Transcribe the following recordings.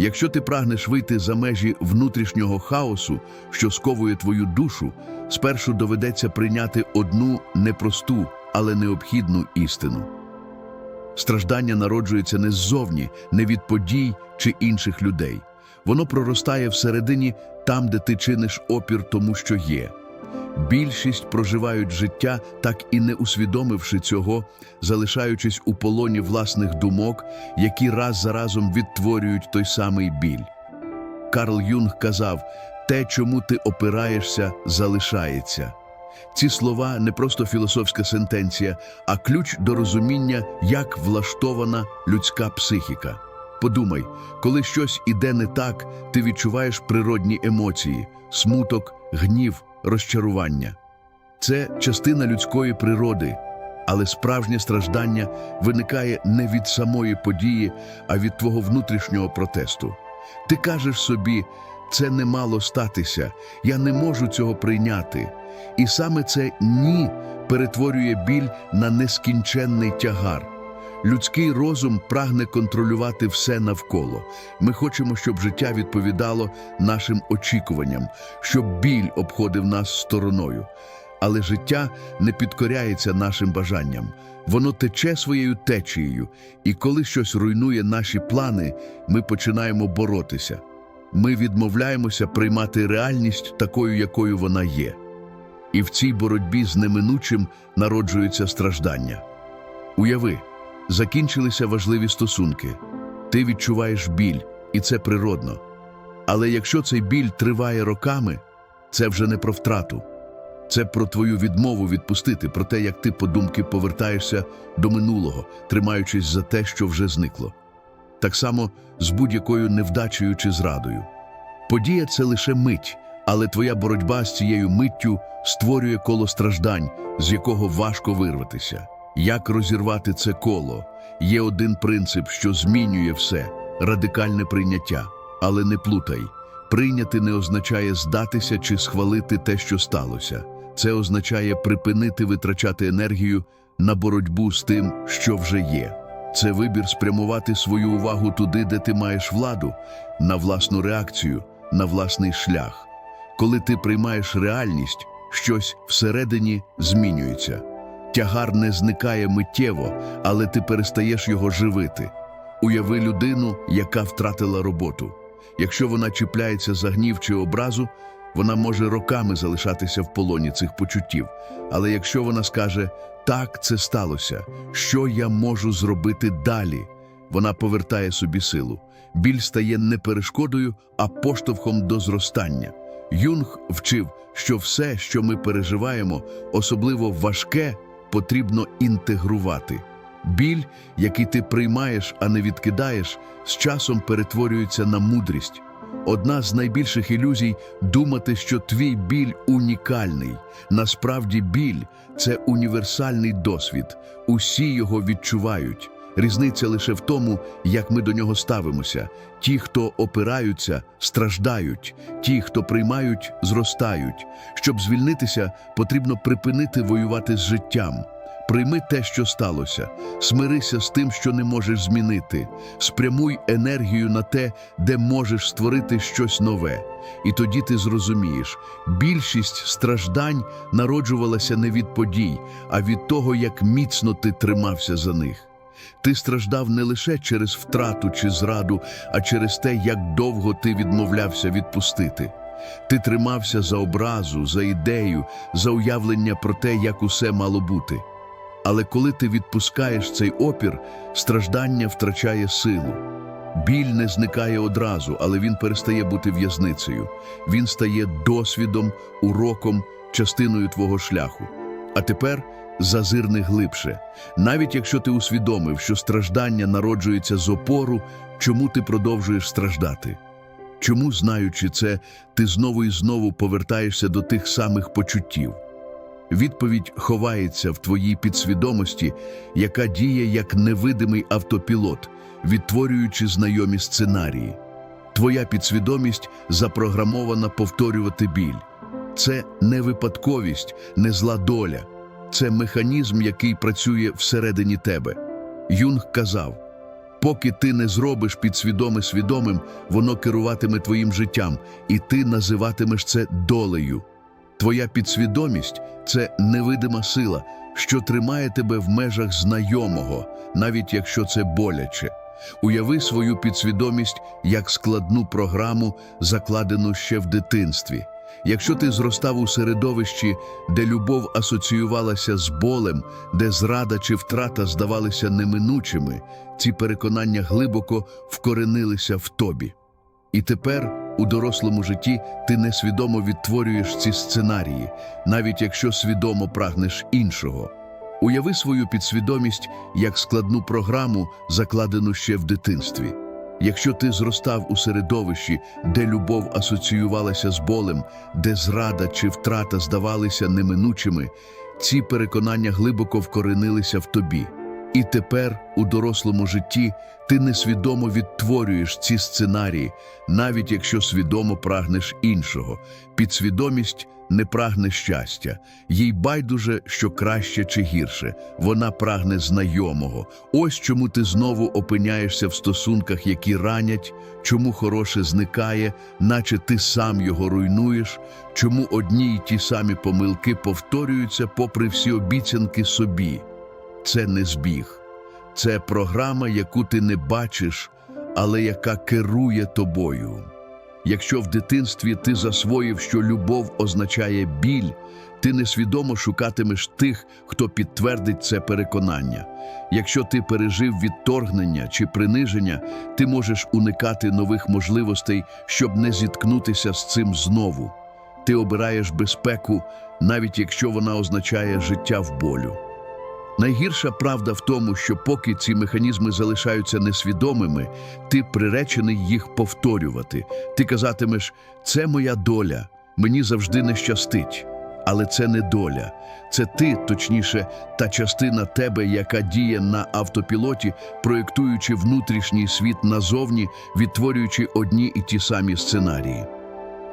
Якщо ти прагнеш вийти за межі внутрішнього хаосу, що сковує твою душу, спершу доведеться прийняти одну непросту, але необхідну істину. Страждання народжується не ззовні, не від подій чи інших людей. Воно проростає всередині там, де ти чиниш опір тому, що є. Більшість проживають життя, так і не усвідомивши цього, залишаючись у полоні власних думок, які раз за разом відтворюють той самий біль. Карл Юнг казав: те, чому ти опираєшся, залишається. Ці слова не просто філософська сентенція, а ключ до розуміння, як влаштована людська психіка. Подумай, коли щось іде не так, ти відчуваєш природні емоції, смуток, гнів, розчарування. Це частина людської природи, але справжнє страждання виникає не від самої події, а від твого внутрішнього протесту. Ти кажеш собі, це не мало статися, я не можу цього прийняти. І саме це ні перетворює біль на нескінченний тягар. Людський розум прагне контролювати все навколо. Ми хочемо, щоб життя відповідало нашим очікуванням, щоб біль обходив нас стороною. Але життя не підкоряється нашим бажанням. Воно тече своєю течією, і коли щось руйнує наші плани, ми починаємо боротися. Ми відмовляємося приймати реальність такою, якою вона є. І в цій боротьбі з неминучим народжується страждання. Уяви, закінчилися важливі стосунки. Ти відчуваєш біль, і це природно. Але якщо цей біль триває роками, це вже не про втрату. Це про твою відмову відпустити, про те, як ти подумки повертаєшся до минулого, тримаючись за те, що вже зникло. Так само з будь-якою невдачею чи зрадою. Подія це лише мить, але твоя боротьба з цією миттю створює коло страждань, з якого важко вирватися. Як розірвати це коло? Є один принцип, що змінює все радикальне прийняття. Але не плутай. Прийняти не означає здатися чи схвалити те, що сталося. Це означає припинити витрачати енергію на боротьбу з тим, що вже є. Це вибір спрямувати свою увагу туди, де ти маєш владу, на власну реакцію, на власний шлях. Коли ти приймаєш реальність, щось всередині змінюється. Тягар не зникає миттєво, але ти перестаєш його живити. Уяви людину, яка втратила роботу. Якщо вона чіпляється за гнів чи образу, вона може роками залишатися в полоні цих почуттів. Але якщо вона скаже так, це сталося, що я можу зробити далі? Вона повертає собі силу. Біль стає не перешкодою, а поштовхом до зростання. Юнг вчив, що все, що ми переживаємо, особливо важке, потрібно інтегрувати. Біль, який ти приймаєш, а не відкидаєш, з часом перетворюється на мудрість. Одна з найбільших ілюзій думати, що твій біль унікальний. Насправді, біль це універсальний досвід. Усі його відчувають. Різниця лише в тому, як ми до нього ставимося. Ті, хто опираються, страждають, ті, хто приймають, зростають. Щоб звільнитися, потрібно припинити воювати з життям. Прийми те, що сталося, смирися з тим, що не можеш змінити, спрямуй енергію на те, де можеш створити щось нове. І тоді ти зрозумієш, більшість страждань народжувалася не від подій, а від того, як міцно ти тримався за них. Ти страждав не лише через втрату чи зраду, а через те, як довго ти відмовлявся відпустити. Ти тримався за образу, за ідею, за уявлення про те, як усе мало бути. Але коли ти відпускаєш цей опір, страждання втрачає силу. Біль не зникає одразу, але він перестає бути в'язницею. Він стає досвідом, уроком, частиною твого шляху. А тепер зазирни глибше. Навіть якщо ти усвідомив, що страждання народжується з опору, чому ти продовжуєш страждати? Чому, знаючи це, ти знову і знову повертаєшся до тих самих почуттів? Відповідь ховається в твоїй підсвідомості, яка діє як невидимий автопілот, відтворюючи знайомі сценарії. Твоя підсвідомість запрограмована повторювати біль. Це не випадковість, не зла доля. Це механізм, який працює всередині тебе. Юнг казав: Поки ти не зробиш підсвідоме свідомим, воно керуватиме твоїм життям, і ти називатимеш це долею. Твоя підсвідомість це невидима сила, що тримає тебе в межах знайомого, навіть якщо це боляче. Уяви свою підсвідомість як складну програму, закладену ще в дитинстві. Якщо ти зростав у середовищі, де любов асоціювалася з болем, де зрада чи втрата здавалися неминучими, ці переконання глибоко вкоренилися в тобі. І тепер, у дорослому житті, ти несвідомо відтворюєш ці сценарії, навіть якщо свідомо прагнеш іншого. Уяви свою підсвідомість як складну програму, закладену ще в дитинстві. Якщо ти зростав у середовищі, де любов асоціювалася з болем, де зрада чи втрата здавалися неминучими, ці переконання глибоко вкоренилися в тобі. І тепер, у дорослому житті, ти несвідомо відтворюєш ці сценарії, навіть якщо свідомо прагнеш іншого. Підсвідомість не прагне щастя, їй байдуже, що краще чи гірше. Вона прагне знайомого. Ось чому ти знову опиняєшся в стосунках, які ранять, чому хороше зникає, наче ти сам його руйнуєш, чому одні й ті самі помилки повторюються попри всі обіцянки собі. Це не збіг, це програма, яку ти не бачиш, але яка керує тобою. Якщо в дитинстві ти засвоїв, що любов означає біль, ти несвідомо шукатимеш тих, хто підтвердить це переконання. Якщо ти пережив відторгнення чи приниження, ти можеш уникати нових можливостей, щоб не зіткнутися з цим знову. Ти обираєш безпеку, навіть якщо вона означає життя в болю. Найгірша правда в тому, що поки ці механізми залишаються несвідомими, ти приречений їх повторювати. Ти казатимеш, це моя доля, мені завжди не щастить. Але це не доля, це ти, точніше, та частина тебе, яка діє на автопілоті, проєктуючи внутрішній світ назовні, відтворюючи одні і ті самі сценарії.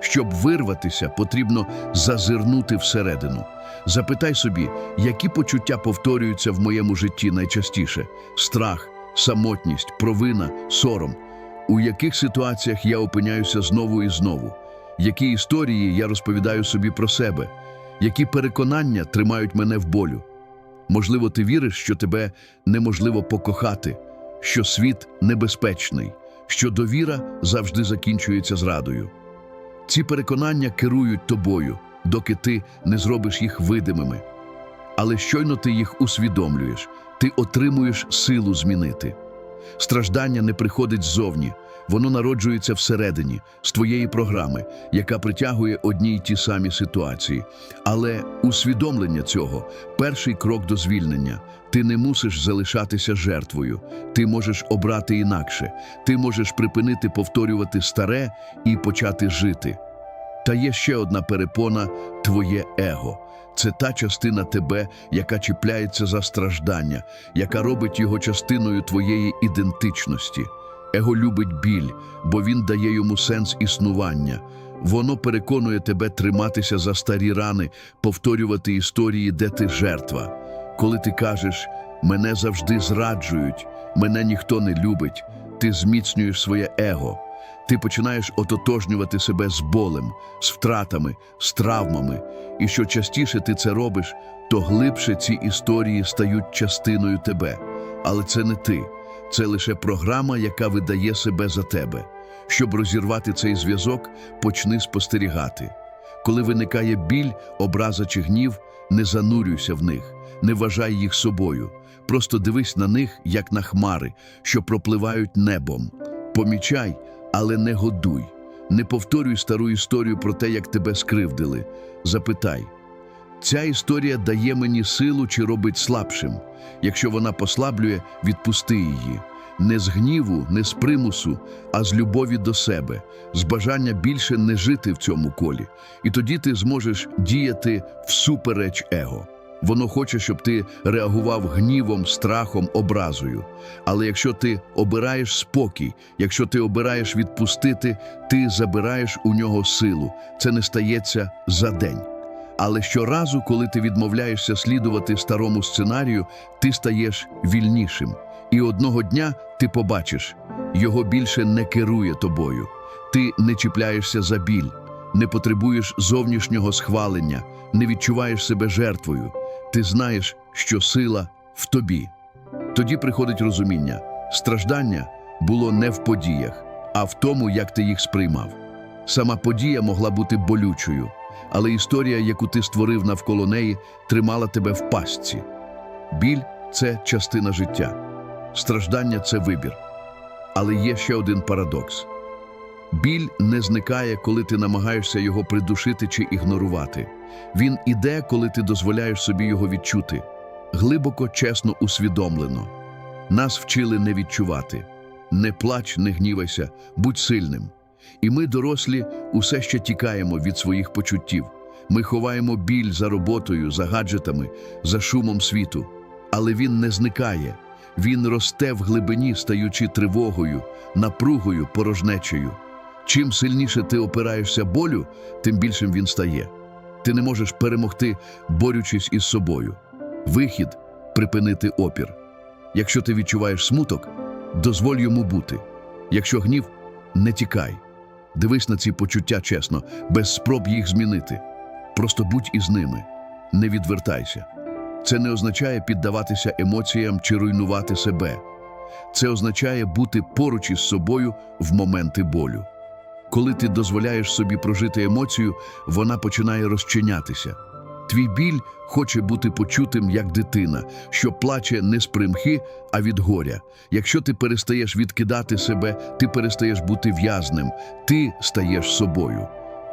Щоб вирватися, потрібно зазирнути всередину. Запитай собі, які почуття повторюються в моєму житті найчастіше: страх, самотність, провина, сором. У яких ситуаціях я опиняюся знову і знову? Які історії я розповідаю собі про себе? Які переконання тримають мене в болю? Можливо, ти віриш, що тебе неможливо покохати, що світ небезпечний, що довіра завжди закінчується зрадою. Ці переконання керують тобою, доки ти не зробиш їх видимими. Але щойно ти їх усвідомлюєш, ти отримуєш силу змінити. Страждання не приходить ззовні, воно народжується всередині, з твоєї програми, яка притягує одні й ті самі ситуації. Але усвідомлення цього перший крок до звільнення. Ти не мусиш залишатися жертвою, ти можеш обрати інакше, ти можеш припинити повторювати старе і почати жити. Та є ще одна перепона твоє его. Це та частина тебе, яка чіпляється за страждання, яка робить його частиною твоєї ідентичності. Его любить біль, бо він дає йому сенс існування. Воно переконує тебе триматися за старі рани, повторювати історії, де ти жертва. Коли ти кажеш мене завжди зраджують, мене ніхто не любить, ти зміцнюєш своє его. Ти починаєш ототожнювати себе з болем, з втратами, з травмами. І що частіше ти це робиш, то глибше ці історії стають частиною тебе. Але це не ти, це лише програма, яка видає себе за тебе. Щоб розірвати цей зв'язок, почни спостерігати. Коли виникає біль, образа чи гнів, не занурюйся в них, не вважай їх собою. Просто дивись на них, як на хмари, що пропливають небом. Помічай, але не годуй. Не повторюй стару історію про те, як тебе скривдили. Запитай. Ця історія дає мені силу чи робить слабшим. Якщо вона послаблює, відпусти її. Не з гніву, не з примусу, а з любові до себе, з бажання більше не жити в цьому колі. І тоді ти зможеш діяти всупереч его. Воно хоче, щоб ти реагував гнівом, страхом, образою. Але якщо ти обираєш спокій, якщо ти обираєш відпустити, ти забираєш у нього силу. Це не стається за день. Але щоразу, коли ти відмовляєшся слідувати старому сценарію, ти стаєш вільнішим. І одного дня ти побачиш, його більше не керує тобою. Ти не чіпляєшся за біль, не потребуєш зовнішнього схвалення, не відчуваєш себе жертвою. Ти знаєш, що сила в тобі. Тоді приходить розуміння: страждання було не в подіях, а в тому, як ти їх сприймав. Сама подія могла бути болючою, але історія, яку ти створив навколо неї, тримала тебе в пастці. Біль це частина життя, страждання це вибір. Але є ще один парадокс: біль не зникає, коли ти намагаєшся його придушити чи ігнорувати. Він іде, коли ти дозволяєш собі його відчути, глибоко, чесно, усвідомлено. Нас вчили не відчувати. Не плач, не гнівайся, будь сильним. І ми, дорослі, усе ще тікаємо від своїх почуттів. Ми ховаємо біль за роботою, за гаджетами, за шумом світу. Але він не зникає. Він росте в глибині, стаючи тривогою, напругою, порожнечею. Чим сильніше ти опираєшся болю, тим більшим він стає. Ти не можеш перемогти, борючись із собою. Вихід припинити опір. Якщо ти відчуваєш смуток, дозволь йому бути. Якщо гнів, не тікай. Дивись на ці почуття чесно, без спроб їх змінити. Просто будь із ними, не відвертайся. Це не означає піддаватися емоціям чи руйнувати себе. Це означає бути поруч із собою в моменти болю. Коли ти дозволяєш собі прожити емоцію, вона починає розчинятися. Твій біль хоче бути почутим як дитина, що плаче не з примхи, а від горя. Якщо ти перестаєш відкидати себе, ти перестаєш бути в'язним, ти стаєш собою.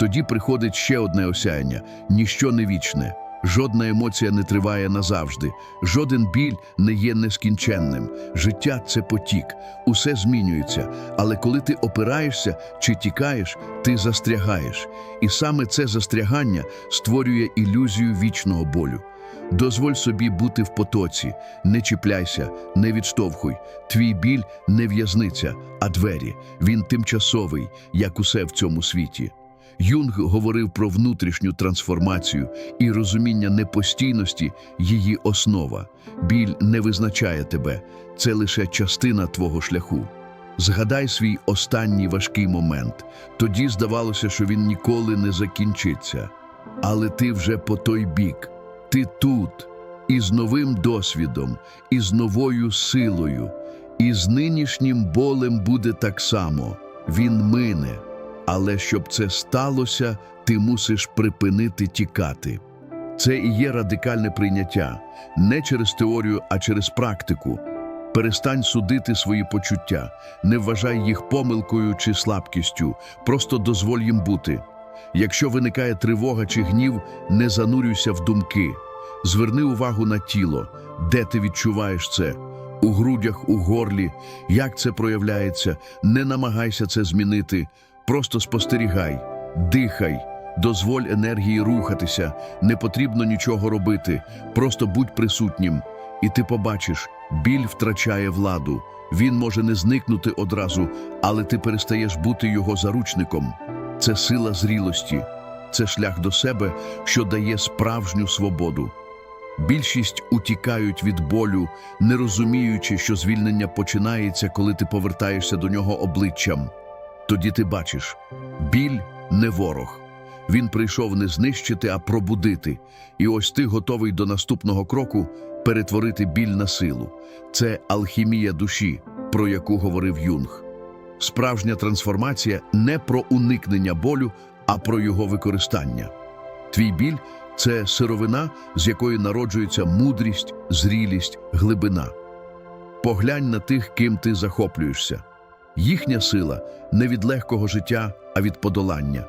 Тоді приходить ще одне осяяння ніщо не вічне. Жодна емоція не триває назавжди, жоден біль не є нескінченним. Життя це потік, усе змінюється. Але коли ти опираєшся чи тікаєш, ти застрягаєш. І саме це застрягання створює ілюзію вічного болю. Дозволь собі бути в потоці, не чіпляйся, не відштовхуй. Твій біль не в'язниця, а двері. Він тимчасовий, як усе в цьому світі. Юнг говорив про внутрішню трансформацію і розуміння непостійності її основа. Біль не визначає тебе, це лише частина твого шляху. Згадай свій останній важкий момент. Тоді здавалося, що він ніколи не закінчиться. Але ти вже по той бік. Ти тут, із новим досвідом, із новою силою, і з нинішнім болем буде так само. Він мине. Але щоб це сталося, ти мусиш припинити тікати. Це і є радикальне прийняття не через теорію, а через практику. Перестань судити свої почуття, не вважай їх помилкою чи слабкістю, просто дозволь їм бути. Якщо виникає тривога чи гнів, не занурюйся в думки. Зверни увагу на тіло, де ти відчуваєш це. У грудях, у горлі, як це проявляється, не намагайся це змінити. Просто спостерігай, дихай, дозволь енергії рухатися, не потрібно нічого робити, просто будь присутнім. І ти побачиш, біль втрачає владу. Він може не зникнути одразу, але ти перестаєш бути його заручником. Це сила зрілості, це шлях до себе, що дає справжню свободу. Більшість утікають від болю, не розуміючи, що звільнення починається, коли ти повертаєшся до нього обличчям. Тоді ти бачиш, біль не ворог. Він прийшов не знищити, а пробудити. І ось ти готовий до наступного кроку перетворити біль на силу. Це алхімія душі, про яку говорив Юнг. Справжня трансформація не про уникнення болю, а про його використання. Твій біль це сировина, з якої народжується мудрість, зрілість, глибина. Поглянь на тих, ким ти захоплюєшся. Їхня сила не від легкого життя, а від подолання.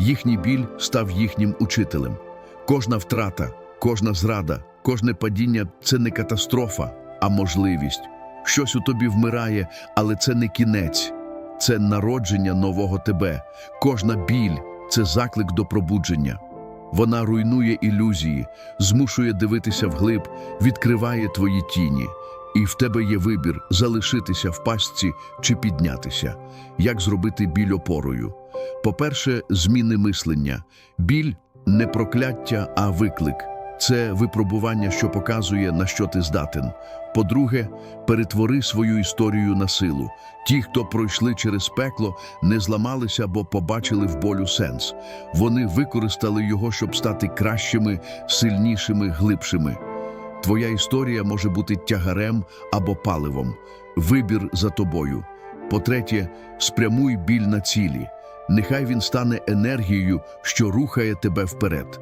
Їхній біль став їхнім учителем. Кожна втрата, кожна зрада, кожне падіння це не катастрофа, а можливість. Щось у тобі вмирає, але це не кінець, це народження нового тебе. Кожна біль це заклик до пробудження. Вона руйнує ілюзії, змушує дивитися вглиб, відкриває твої тіні. І в тебе є вибір залишитися в пастці чи піднятися. Як зробити біль опорою? По-перше, зміни мислення. Біль не прокляття, а виклик. це випробування, що показує, на що ти здатен. По-друге, перетвори свою історію на силу. Ті, хто пройшли через пекло, не зламалися, бо побачили в болю сенс. Вони використали його, щоб стати кращими, сильнішими, глибшими. Твоя історія може бути тягарем або паливом. Вибір за тобою. По-третє, спрямуй біль на цілі. Нехай він стане енергією, що рухає тебе вперед.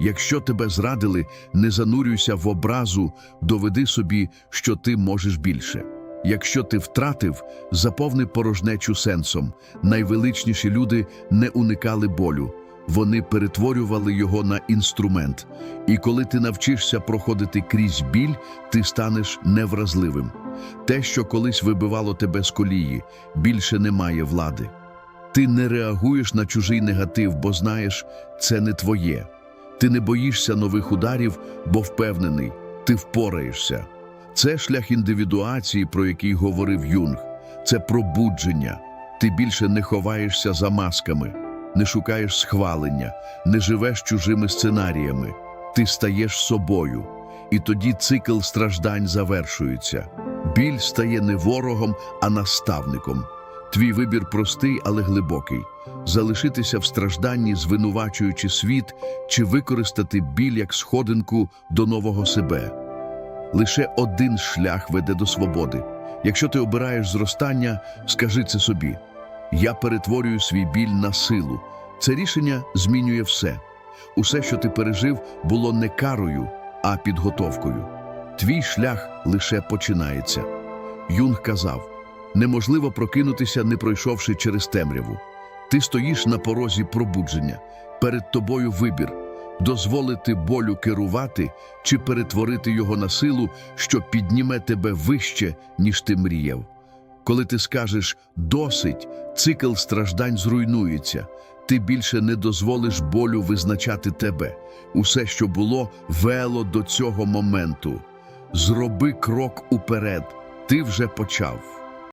Якщо тебе зрадили, не занурюйся в образу, доведи собі, що ти можеш більше. Якщо ти втратив, заповни порожнечу сенсом. Найвеличніші люди не уникали болю. Вони перетворювали його на інструмент. І коли ти навчишся проходити крізь біль, ти станеш невразливим. Те, що колись вибивало тебе з колії, більше не має влади. Ти не реагуєш на чужий негатив, бо знаєш, це не твоє. Ти не боїшся нових ударів, бо впевнений, ти впораєшся. Це шлях індивідуації, про який говорив Юнг. Це пробудження. Ти більше не ховаєшся за масками, не шукаєш схвалення, не живеш чужими сценаріями. Ти стаєш собою. І тоді цикл страждань завершується. Біль стає не ворогом, а наставником. Твій вибір простий, але глибокий залишитися в стражданні, звинувачуючи світ, чи використати біль як сходинку до нового себе. Лише один шлях веде до свободи. Якщо ти обираєш зростання, скажи це собі: я перетворюю свій біль на силу. Це рішення змінює все. Усе, що ти пережив, було не карою, а підготовкою. Твій шлях лише починається. Юнг казав: неможливо прокинутися, не пройшовши через темряву. Ти стоїш на порозі пробудження, перед тобою вибір дозволити болю керувати чи перетворити його на силу, що підніме тебе вище, ніж ти мріяв. Коли ти скажеш досить, цикл страждань зруйнується. Ти більше не дозволиш болю визначати тебе. Усе, що було, вело до цього моменту. Зроби крок уперед. Ти вже почав.